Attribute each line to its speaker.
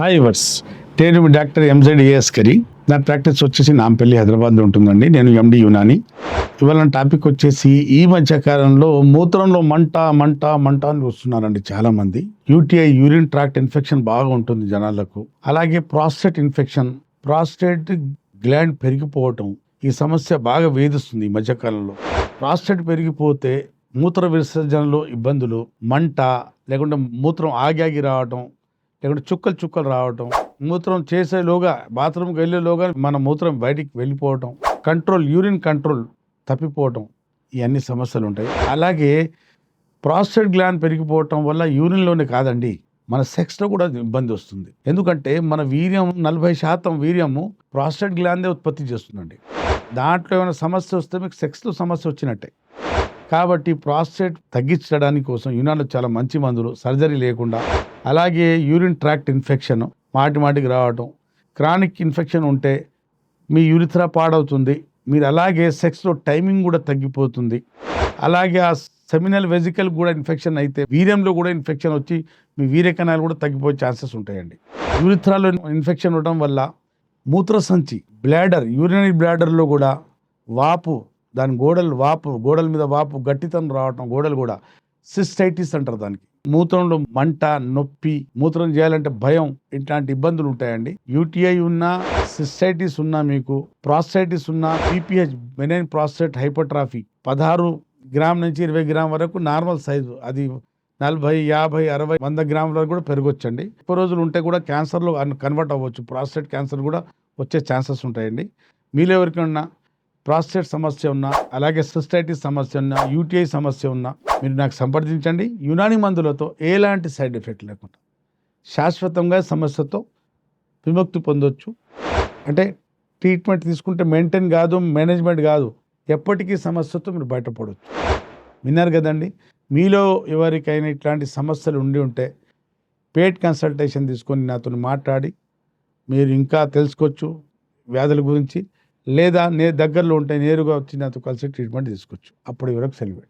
Speaker 1: Hi వర్స్ నేను doctor MZ ఏఎస్కరి నా ప్రాక్టీస్ వచ్చేసి నాంపల్లి హైదరాబాద్లో ఉంటుందండి. నేను ఎండి యునాని. ఇవాళ టాపిక్ వచ్చేసి ఈ మధ్య కాలంలో మూత్రంలో మంట మంట మంట అని వస్తున్నారండి చాలామంది. యూటీఐ యూరిన్ ట్రాక్ట్ ఇన్ఫెక్షన్ బాగా ఉంటుంది జనాలకు. అలాగే ప్రాస్టేట్ ఇన్ఫెక్షన్ ప్రాస్టేట్ గ్లాండ్ పెరిగిపోవటం ఈ సమస్య బాగా వేధిస్తుంది ఈ మధ్యకాలంలో ప్రాస్టేట్ పెరిగిపోతే మూత్ర విసర్జనలో ఇబ్బందులు మంట లేకుంటే మూత్రం ఆగి ఆగి రావటం లేకుంటే చుక్కలు చుక్కలు రావటం మూత్రం చేసేలోగా బాత్రూమ్కి వెళ్ళేలోగా మన మూత్రం బయటికి వెళ్ళిపోవటం కంట్రోల్ యూరిన్ కంట్రోల్ తప్పిపోవటం ఇవన్నీ సమస్యలు ఉంటాయి. అలాగే ప్రాస్టేట్ గ్లాండ్ పెరిగిపోవటం వల్ల యూరిన్లోనే కాదండి మన సెక్స్లో కూడా ఇబ్బంది వస్తుంది. ఎందుకంటే మన వీర్యం నలభై శాతం వీర్యము ప్రాస్టేట్ గ్లాండే ఉత్పత్తి చేస్తుందండి. దాంట్లో ఏమైనా సమస్య వస్తే మీకు సెక్స్లో సమస్య వచ్చినట్టే. కాబట్టి ప్రాస్టేట్ తగ్గించడానికి కోసం యునాన్లో చాలా మంచి మందులు సర్జరీ లేకుండా అలాగే యూరిన్ ట్రాక్ట్ ఇన్ఫెక్షన్ మాటి మాటికి రావటం. క్రానిక్ ఇన్ఫెక్షన్ ఉంటే మీ యూరిథ్రా పాడవుతుంది. మీరు అలాగే సెక్స్లో టైమింగ్ కూడా తగ్గిపోతుంది. అలాగే ఆ సెమినల్ వెజికల్ కూడా ఇన్ఫెక్షన్ అయితే వీర్యంలో కూడా ఇన్ఫెక్షన్ వచ్చి మీ వీర్యకణాలు కూడా తగ్గిపోయే ఛాన్సెస్ ఉంటాయండి. యూరిథ్రాలో ఇన్ఫెక్షన్ ఉండటం వల్ల మూత్రసంచి బ్లాడర్ యూరినరీ బ్లాడర్లో కూడా వాపు దాని గోడలు వాపు గోడల మీద వాపు గట్టితనం రావటం గోడలు కూడా సిస్టైటిస్ అంటారు దానికి. మూత్రంలో మంట నొప్పి మూత్రం చేయాలంటే భయం ఇట్లాంటి ఇబ్బందులు ఉంటాయండి. యూటీఐ ఉన్నా సిస్టైటిస్ ఉన్నా మీకు ప్రాస్టైటిస్ ఉన్నా పీపీహెచ్ మెనైన్ ప్రాస్టేట్ హైపర్ట్రాఫీ పదహారు గ్రామ్ నుంచి ఇరవై గ్రామ్ వరకు నార్మల్ సైజు అది నలభై యాభై అరవై వంద గ్రాముల వరకు కూడా పెరగొచ్చండి. ఎక్కువ రోజులు ఉంటే కూడా క్యాన్సర్లో కన్వర్ట్ అవ్వచ్చు ప్రాస్టేట్ క్యాన్సర్ కూడా వచ్చే ఛాన్సెస్ ఉంటాయండి. మీలో ఎవరికైనా ప్రాస్టేట్ సమస్య ఉన్నా అలాగే సిస్టైటిస్ సమస్య ఉన్నా యూటీఐ సమస్య ఉన్నా మీరు నాకు సంప్రదించండి. యునాని మందులతో ఎలాంటి సైడ్ ఎఫెక్ట్ లేకుండా శాశ్వతంగా సమస్యతో విముక్తి పొందొచ్చు. అంటే ట్రీట్మెంట్ తీసుకుంటే మెయింటైన్ కాదు మేనేజ్మెంట్ కాదు ఎప్పటికీ సమస్యతో మీరు బయటపడవచ్చు విన్నారు కదండి? మీలో ఎవరికైనా ఇట్లాంటి సమస్యలు ఉండి ఉంటే పేట్ కన్సల్టేషన్ తీసుకొని నాతో మాట్లాడి మీరు ఇంకా తెలుసుకోవచ్చు వ్యాధుల గురించి. లేదా నే దగ్గరలో ఉంటే నేరుగా వచ్చి నాతో కలిసి ట్రీట్మెంట్ తీసుకోవచ్చు. అప్పుడు వరకు సెలవు.